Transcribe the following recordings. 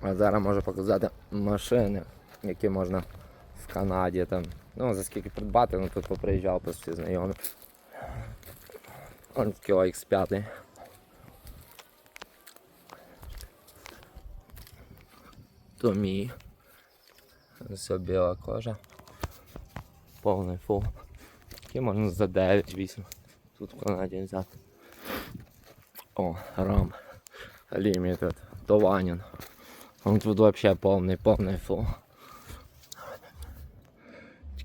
А зараз можу показати машини, які можна в Канаді там. Ну, за скільки придбати, ну тут поприїжджав просто всі. Он такий X5. То мій. Все біла кожа. Повний фул. Такий можна за 9-8. Тут в Канаді взяти. О, рам. Limited. Тованін. Он тут вообще повний, повний фул.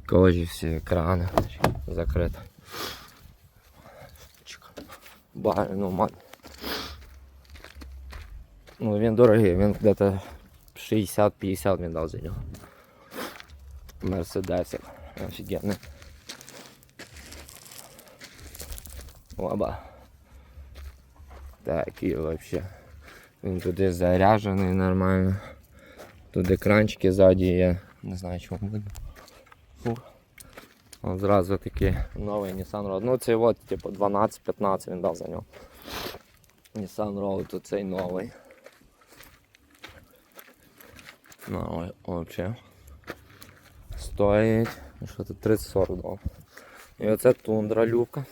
Кожі всі екрани закриті. Бар, ну, мат. Ну він дорогий, він где-то 60-50 він дав за нього. Мерседес. Офігенний. Оба. Такий вообще. Він туди заряджений нормально. Тут екранчики ззаді є. Не знаю чому видно. Зразу такий новий Nissan Road. Ну цей от, типу 12-15 він дав за нього. Nissan Road, то цей новий. Новий взагалі. Стоїть. ну, Що тут 30-40 доларів. І оце тундра люка.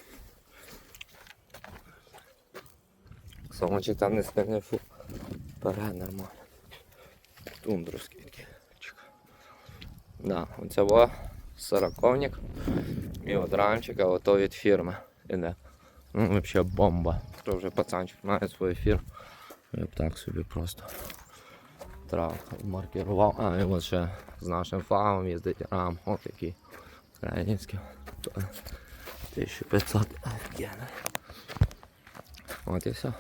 Самочек там не спинне фу. Перед нормально. Тундру скільки. Да, оце во сороковник. І от рамчик, а ото від фірми. Іде. Ну, взагалі бомба. Хто вже пацанчик має свою фірму. Я б так собі просто трав маркерував. А, і от ще з нашим флагом їздить рам. Ось такий український. 1500 офігенно. От і все.